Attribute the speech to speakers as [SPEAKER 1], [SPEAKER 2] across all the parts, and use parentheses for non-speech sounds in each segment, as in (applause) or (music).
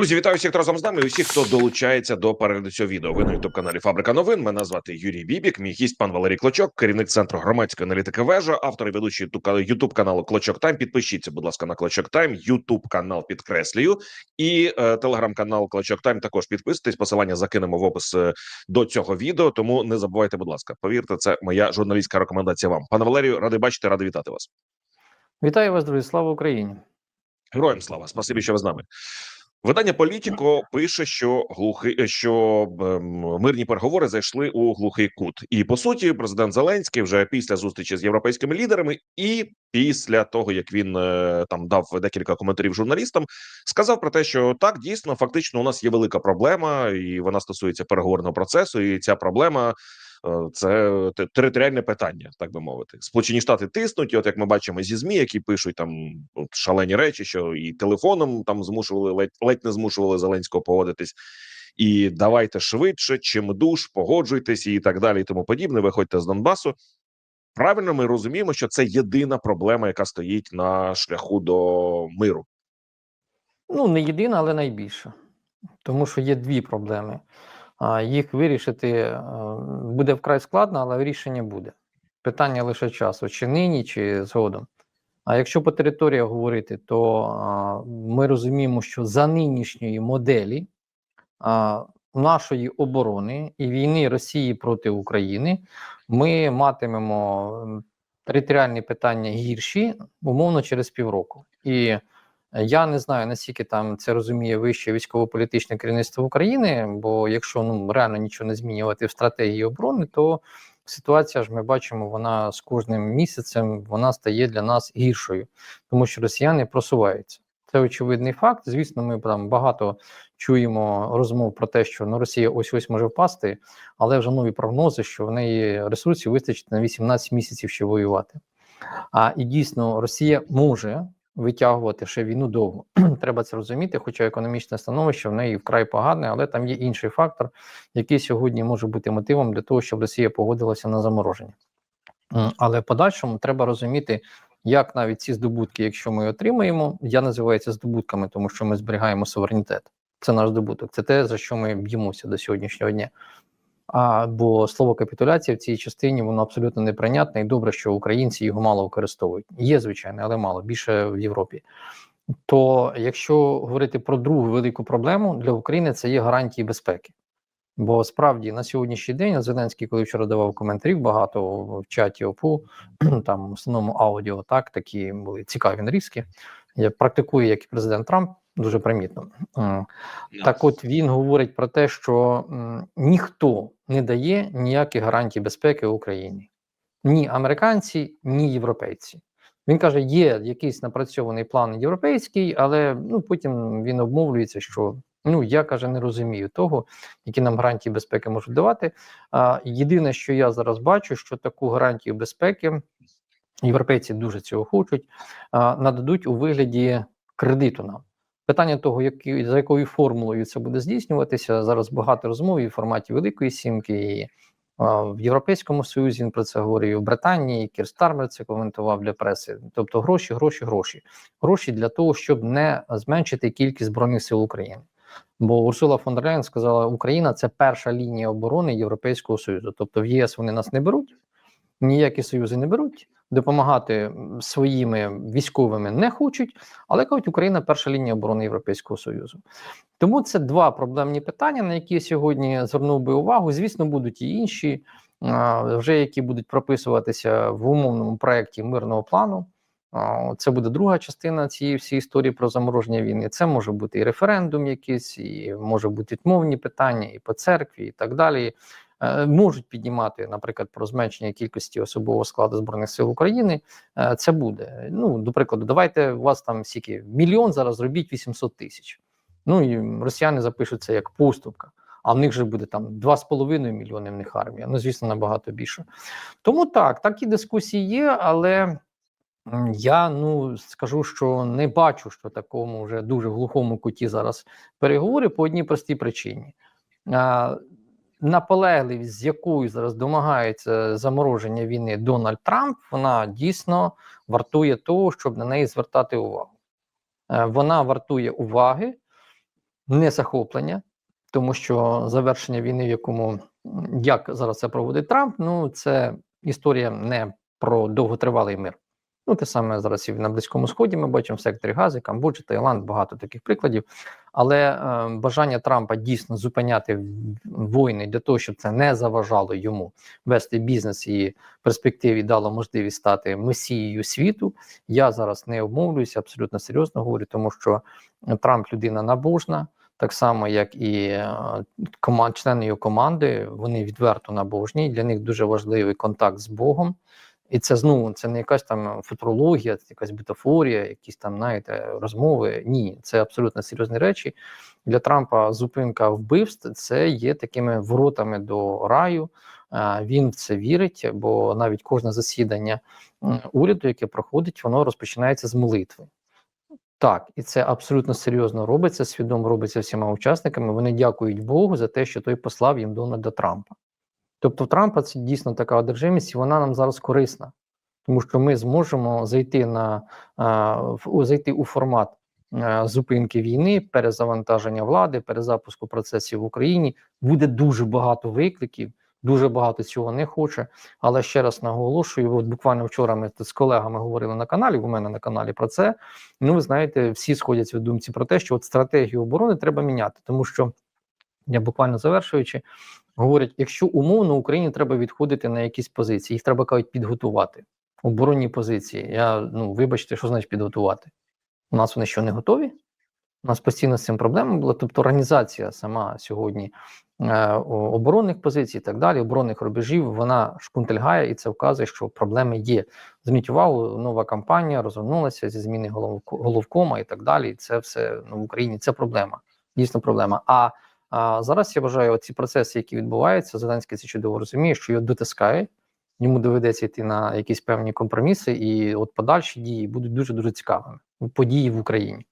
[SPEAKER 1] Друзі, вітаю всіх хто разом з нами. і Усіх, хто долучається до перегляду цього відео. Ви на ютуб каналі Фабрика новин. Мене звати Юрій Бібік. Мій гість пан Валерій Клочок, керівник центру громадської аналітики. Вежа, автор і ведучий ютуб каналу Клочок Тайм. Підпишіться, будь ласка, на Клочок Тайм. Ютуб канал підкреслюю і е, телеграм-канал Клочок Тайм. Також підписуйтесь. Посилання закинемо в опис е, до цього відео. Тому не забувайте, будь ласка. Повірте, це моя журналістська рекомендація. Вам, пане Валерію, радий бачити, радий вітати вас.
[SPEAKER 2] Вітаю вас, друзі. Слава Україні!
[SPEAKER 1] Героям слава, спасибі, що ви з нами. Видання Політіко пише, що глухий що ем, мирні переговори зайшли у глухий кут, і по суті, президент Зеленський вже після зустрічі з європейськими лідерами, і після того як він е, там дав декілька коментарів журналістам, сказав про те, що так дійсно фактично у нас є велика проблема, і вона стосується переговорного процесу. І ця проблема е, це територіальне питання, так би мовити. Сполучені Штати тиснуть, і от як ми бачимо зі змі, які пишуть там от, шалені речі, що і телефоном там змушували ледь, ледь не змушували Зеленського погодитись. І давайте швидше, чим душ, погоджуйтесь і так далі, і тому подібне. Виходьте з Донбасу. Правильно, ми розуміємо, що це єдина проблема, яка стоїть на шляху до миру.
[SPEAKER 2] Ну, не єдина, але найбільша. Тому що є дві проблеми. Їх вирішити е, буде вкрай складно, але рішення буде. Питання лише часу, чи нині, чи згодом. А якщо по територіях говорити, то ми розуміємо, що за нинішньої моделі нашої оборони і війни Росії проти України ми матимемо територіальні питання гірші, умовно, через півроку. І я не знаю, наскільки там це розуміє вище військово-політичне керівництво України, бо якщо ну реально нічого не змінювати в стратегії оборони, то ситуація ж ми бачимо, вона з кожним місяцем вона стає для нас гіршою, тому що росіяни просуваються. Це очевидний факт. Звісно, ми там багато чуємо розмов про те, що ну, Росія ось ось може впасти, але вже нові прогнози, що в неї ресурсів вистачить на 18 місяців ще воювати. А і дійсно Росія може витягувати ще війну довго. (clears throat) Треба це розуміти, хоча економічне становище в неї вкрай погане, але там є інший фактор, який сьогодні може бути мотивом для того, щоб Росія погодилася на замороження. Але в подальшому треба розуміти, як навіть ці здобутки, якщо ми отримаємо, я називаю це здобутками, тому що ми зберігаємо суверенітет. Це наш здобуток, це те, за що ми б'ємося до сьогоднішнього дня. А, бо слово капітуляція в цій частині воно абсолютно неприйнятне, і добре, що українці його мало використовують. Є, звичайно, але мало більше в Європі. То якщо говорити про другу велику проблему для України, це є гарантії безпеки. Бо справді на сьогоднішній день Зеленський, коли вчора давав коментарів багато в чаті ОПУ, (clears throat) там в основному аудіо, так такі були цікаві нарізки. Я практикую як і президент Трамп, дуже примітно. Так от він говорить про те, що ніхто не дає ніяких гарантій безпеки Україні. Ні американці, ні європейці. Він каже, є якийсь напрацьований план європейський, але ну, потім він обмовлюється, що ну я каже, не розумію того, які нам гарантії безпеки можуть давати. А, єдине, що я зараз бачу, що таку гарантію безпеки європейці дуже цього хочуть, а, нададуть у вигляді кредиту нам. Питання того, які, за якою формулою це буде здійснюватися, зараз багато розмов і в форматі Великої Сімки, і а, в Європейському Союзі він про це говорив, і в Британії, і Кір це коментував для преси. Тобто гроші, гроші, гроші. Гроші для того, щоб не зменшити кількість Збройних сил України. Бо Урсула фон дер Ляєн сказала, Україна це перша лінія оборони Європейського Союзу. Тобто в ЄС вони нас не беруть, ніякі союзи не беруть, допомагати своїми військовими не хочуть, але кажуть, Україна перша лінія оборони Європейського Союзу. Тому це два проблемні питання, на які я сьогодні звернув би увагу. Звісно, будуть і інші, вже які будуть прописуватися в умовному проєкті мирного плану. Це буде друга частина цієї всієї історії про замороження війни. Це може бути і референдум, якийсь, і може бути мовні питання, і по церкві, і так далі. Е, Можуть піднімати, наприклад, про зменшення кількості особового складу збройних сил України. Е, Це буде. Ну, до прикладу, давайте у вас там скільки мільйон зараз зробіть 800 тисяч. Ну і росіяни запишуть це як поступка. А в них же буде там 2,5 мільйони в них армія. Ну, звісно, набагато більше. Тому так, такі дискусії є, але я ну скажу, що не бачу, що такому вже дуже глухому куті зараз переговори по одній простій причині. Наполегливість, з якою зараз домагається замороження війни Дональд Трамп, вона дійсно вартує того, щоб на неї звертати увагу. Е, Вона вартує уваги, не захоплення, тому що завершення війни, в якому як зараз це проводить Трамп, ну це історія не про довготривалий мир. Ну, те саме зараз і на Близькому Сході ми бачимо в секторі Гази, Камбоджі, Таїланд, багато таких прикладів. Але е, бажання Трампа дійсно зупиняти війни для того, щоб це не заважало йому вести бізнес і в перспективі дало можливість стати месією світу. Я зараз не обмовлююся, абсолютно серйозно говорю, тому що Трамп людина набожна, так само як і е, команд, члени його команди. Вони відверто набожні. Для них дуже важливий контакт з Богом. І це знову це не якась там футурологія, це якась бутафорія, якісь там, знаєте, розмови. Ні, це абсолютно серйозні речі. Для Трампа зупинка вбивств це є такими воротами до раю. Е, Він в це вірить, бо навіть кожне засідання уряду, яке проходить, воно розпочинається з молитви. Так, і це абсолютно серйозно робиться, свідомо робиться всіма учасниками. Вони дякують Богу за те, що той послав їм Дональда Трампа. Тобто, Трампа це дійсно така одержимість, і вона нам зараз корисна, тому що ми зможемо зайти на зайти у формат зупинки війни, перезавантаження влади, перезапуску процесів в Україні. Буде дуже багато викликів, дуже багато цього не хоче. Але ще раз наголошую: от буквально вчора ми з колегами говорили на каналі. У мене на каналі про це. Ну, ви знаєте, всі сходяться в думці про те, що от стратегію оборони треба міняти, тому що я буквально завершуючи, говорять, якщо умовно Україні треба відходити на якісь позиції, їх треба кажуть підготувати. Оборонні позиції. Я ну вибачте, що значить підготувати? У нас вони що не готові? У нас постійно з цим проблема була. Тобто організація сама сьогодні е, оборонних позицій і так далі, оборонних рубежів, вона шкунтельгає і це вказує, що проблеми є. Зверніть увагу, нова кампанія розгорнулася зі зміни голов, головкома і так далі. І це все ну, в Україні це проблема, дійсно проблема. А, а зараз я вважаю, ці процеси, які відбуваються, Зеленський це чудово розуміє, що його дотискає. Йому доведеться йти на якісь певні компроміси, і от подальші дії будуть дуже дуже цікавими. Події в Україні.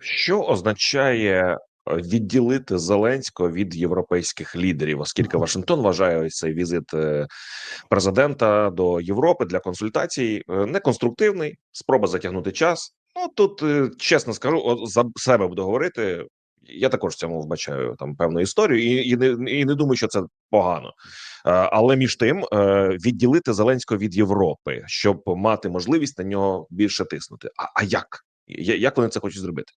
[SPEAKER 1] Що означає е, відділити Зеленського від європейських лідерів, оскільки Вашингтон вважає ось цей візит е, президента до Європи для консультацій е, неконструктивний, спроба затягнути час. Ну тут чесно скажу, за себе буду говорити. Я також в цьому вбачаю там певну історію, і, і не і не думаю, що це погано. Е, Але між тим е, відділити Зеленського від Європи, щоб мати можливість на нього більше тиснути. А, а як? Як вони це хочуть зробити?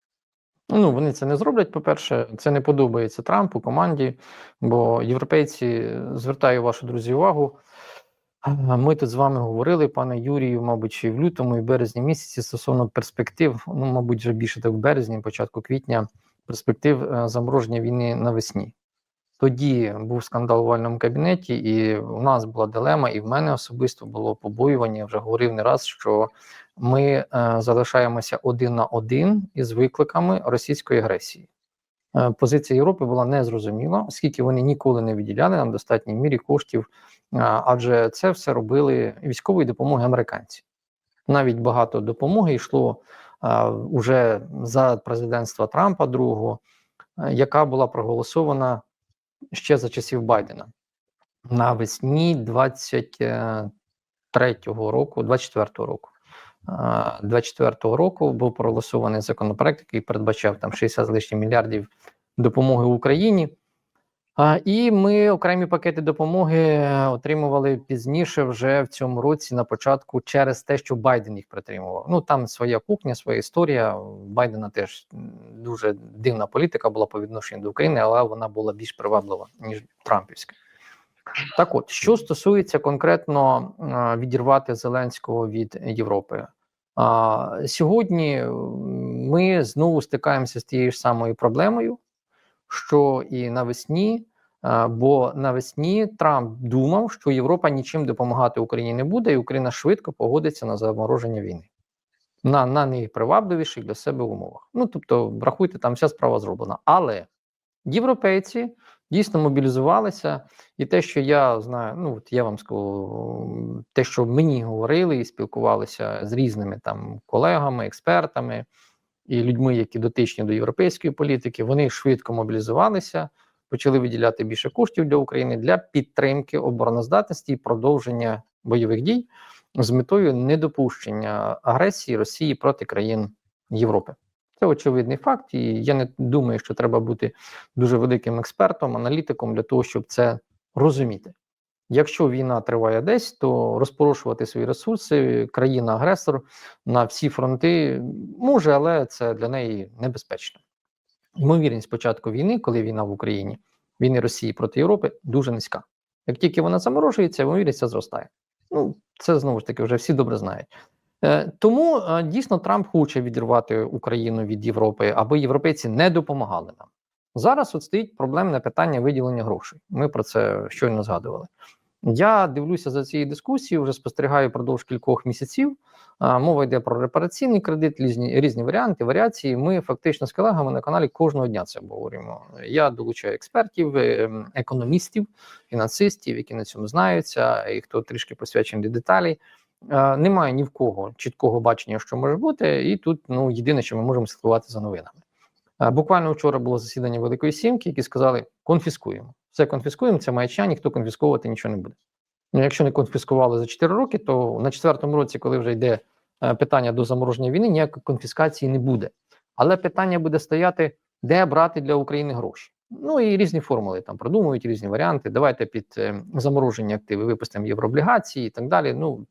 [SPEAKER 2] Ну, вони це не зроблять. По-перше, це не подобається Трампу, команді, бо європейці звертаю вашу друзі увагу. Ми тут з вами говорили, пане Юрію, мабуть, й в лютому і березні місяці стосовно перспектив, ну, мабуть, вже більше так в березні, початку квітня, перспектив е, замороження війни навесні. Тоді був скандал у вальному кабінеті, і у нас була дилема, і в мене особисто було побоювання. Я вже говорив не раз, що ми е, залишаємося один на один із викликами російської агресії. Е, позиція Європи була незрозуміла, оскільки вони ніколи не виділяли нам достатній мірі коштів, е, адже це все робили військової допомоги американці. Навіть багато допомоги йшло уже за президентства Трампа другого, яка була проголосована ще за часів Байдена навесні 23-го року, 24-го року. Е, 24-го року був проголосований законопроект, який передбачав там 60 з лишнім мільярдів допомоги Україні. І ми окремі пакети допомоги отримували пізніше, вже в цьому році, на початку, через те, що Байден їх притримував. Ну там своя кухня, своя історія. Байдена теж дуже дивна політика була по відношенню до України, але вона була більш приваблива ніж Трампівська. Так, от що стосується конкретно відірвати Зеленського від Європи. А, сьогодні ми знову стикаємося з тією ж самою проблемою, що і навесні, бо навесні Трамп думав, що Європа нічим допомагати Україні не буде, і Україна швидко погодиться на замороження війни на, на найпривабливіших для себе умовах. Ну тобто, врахуйте, там вся справа зроблена. Але європейці дійсно мобілізувалися, і те, що я знаю, ну от я вам скажу, те, що мені говорили і спілкувалися з різними там колегами, експертами і людьми, які дотичні до європейської політики, вони швидко мобілізувалися, почали виділяти більше коштів для України для підтримки обороноздатності і продовження бойових дій з метою недопущення агресії Росії проти країн Європи. Це очевидний факт, і я не думаю, що треба бути дуже великим експертом, аналітиком для того, щоб це розуміти. Якщо війна триває десь, то розпорошувати свої ресурси, країна-агресор на всі фронти може, але це для неї небезпечно. Ймовірність початку війни, коли війна в Україні, війни Росії проти Європи, дуже низька. Як тільки вона заморожується, ймовірність зростає. Ну, це знову ж таки вже всі добре знають. Е, тому е, дійсно Трамп хоче відірвати Україну від Європи, аби європейці не допомагали нам. Зараз от стоїть проблемне питання виділення грошей. Ми про це щойно згадували. Я дивлюся за цією дискусією, вже спостерігаю впродовж кількох місяців. Мова йде про репараційний кредит, різні, різні варіанти, варіації. Ми фактично з колегами на каналі кожного дня це обговорюємо. Я долучаю експертів, е, економістів, фінансистів, які на цьому знаються, і хто трішки посвячений деталі. Немає ні в кого чіткого бачення, що може бути, і тут ну єдине, що ми можемо слідкувати за новинами. Буквально вчора було засідання Великої Сімки, які сказали: конфіскуємо. Все конфіскуємо, це маяча, ніхто конфісковувати нічого не буде. Ну, якщо не конфіскували за 4 роки, то на четвертому році, коли вже йде е, питання до замороження війни, ніякої конфіскації не буде. Але питання буде стояти, де брати для України гроші. Ну і різні формули там продумують різні варіанти. Давайте під е, замороження активи випустимо єврооблігації і так далі. Ну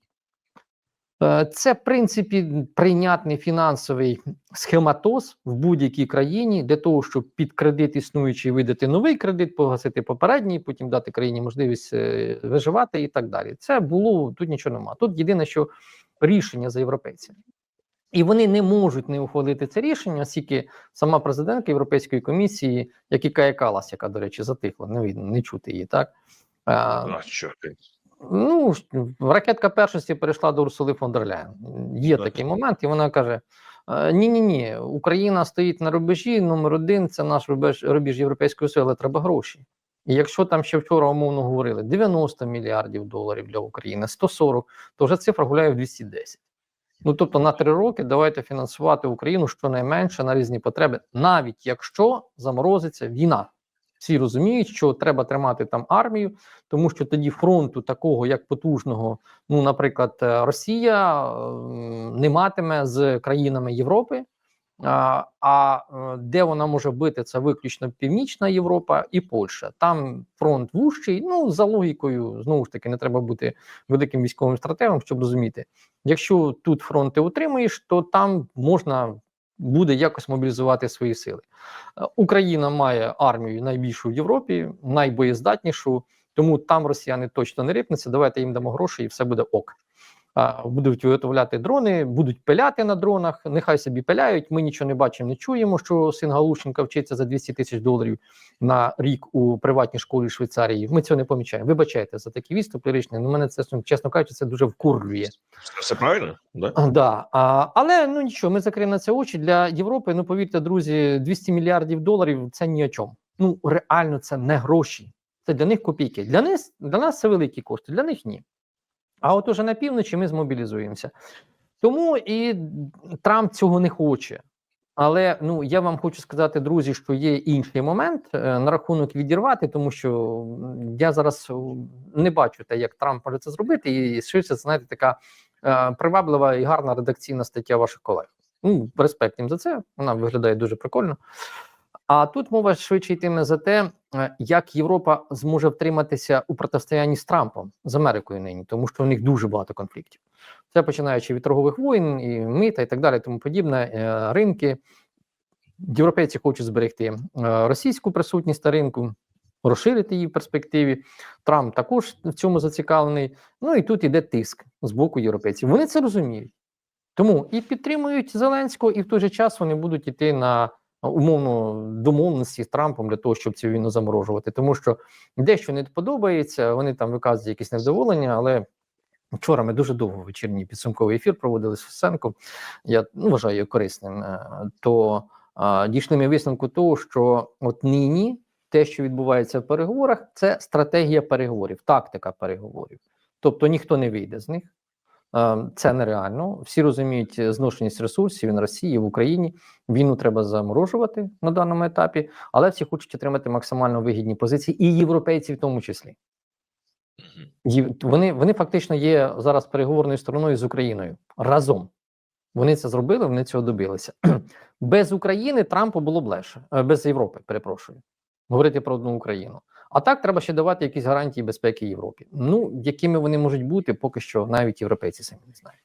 [SPEAKER 2] Це, в принципі, прийнятний фінансовий схематоз в будь-якій країні для того, щоб під кредит існуючий видати новий кредит, погасити попередній, потім дати країні можливість е, виживати і так далі. Це було тут нічого нема. Тут єдине, що рішення за європейцями. І вони не можуть не ухвалити це рішення, оскільки сама президентка Європейської комісії, як і Кая яка, до речі, затихла, не видно, не чути її, так? Е,
[SPEAKER 1] А, чорт.
[SPEAKER 2] Ну, ракетка першості перейшла до Урсули фон дер Ляєн. Є
[SPEAKER 1] Так.
[SPEAKER 2] такий момент, і вона каже: ні, ні, ні, Україна стоїть на рубежі. Номер один це наш рубеж, рубіж Європейської сили, треба гроші. І якщо там ще вчора умовно говорили 90 мільярдів доларів для України, 140, то вже цифра гуляє в 210. Ну тобто на три роки давайте фінансувати Україну щонайменше на різні потреби, навіть якщо заморозиться війна. Всі розуміють, що треба тримати там армію, тому що тоді фронту такого як потужного, ну, наприклад, е, Росія не матиме з країнами Європи. А, а е, де вона може бити, це виключно Північна Європа і Польща. Там фронт вужчий. Ну за логікою, знову ж таки, не треба бути великим військовим стратегом, щоб розуміти, якщо тут фронт ти утримуєш, то там можна буде якось мобілізувати свої сили. Е, Україна має армію найбільшу в Європі, найбоєздатнішу, тому там росіяни точно не рипнуться. Давайте їм дамо гроші, і все буде ок. Будуть виготовляти дрони, будуть пиляти на дронах. Нехай собі пиляють. Ми нічого не бачимо, не чуємо. Що син Галущенка вчиться за 200 тисяч доларів на рік у приватній школі Швейцарії. Ми цього не помічаємо. Вибачайте за такі відступи лиричні. Ну мене це чесно кажучи, це дуже вкурлює.
[SPEAKER 1] Все, все правильно? Да?
[SPEAKER 2] Да, а, але ну нічого, ми закриємо на це очі для Європи. Ну повірте, друзі, 200 мільярдів доларів це ні о чому. Ну реально, це не гроші. Це для них копійки. Для нас для нас це великі кошти, для них ні. А от уже на півночі ми змобілізуємося. Тому і Трамп цього не хоче. Але ну я вам хочу сказати, друзі, що є інший момент е, на рахунок відірвати, тому що я зараз е, не бачу те, як Трамп може це зробити, і швидше, знаєте, така е, приваблива і гарна редакційна стаття ваших колег. Ну, респект їм за це. Вона виглядає дуже прикольно. А тут мова швидше йтиме за те, е, як Європа зможе втриматися у протистоянні з Трампом з Америкою нині, тому що у них дуже багато конфліктів. Це починаючи від торгових воїн і мита, і так далі, тому подібне. е, Ринки європейці хочуть зберегти е, російську присутність на ринку, розширити її в перспективі. Трамп також в цьому зацікавлений. Ну і тут іде тиск з боку європейців. Вони це розуміють. Тому і підтримують Зеленського, і в той же час вони будуть йти на умовно домовленості з Трампом для того, щоб цю війну заморожувати. Тому що дещо не подобається, вони там виказують якісь невдоволення, але. Вчора ми дуже довго вечірній підсумковий ефір проводили з Фесенко. Я ну, вважаю його корисним. е, То а, дійшли ми висновку того, що от нині те, що відбувається в переговорах, це стратегія переговорів, тактика переговорів. Тобто ніхто не вийде з них. Е, Це нереально. Всі розуміють зношеність ресурсів на Росії, в Україні. Війну треба заморожувати на даному етапі, але всі хочуть отримати максимально вигідні позиції, і європейці в тому числі. Вони, вони фактично є зараз переговорною стороною з Україною разом. Вони це зробили, вони цього добилися. (clears throat) Без України Трампу було б легше, Е, без Європи, перепрошую. Говорити про одну Україну. А так треба ще давати якісь гарантії безпеки Європі. Ну, якими вони можуть бути, поки що навіть європейці самі не знають.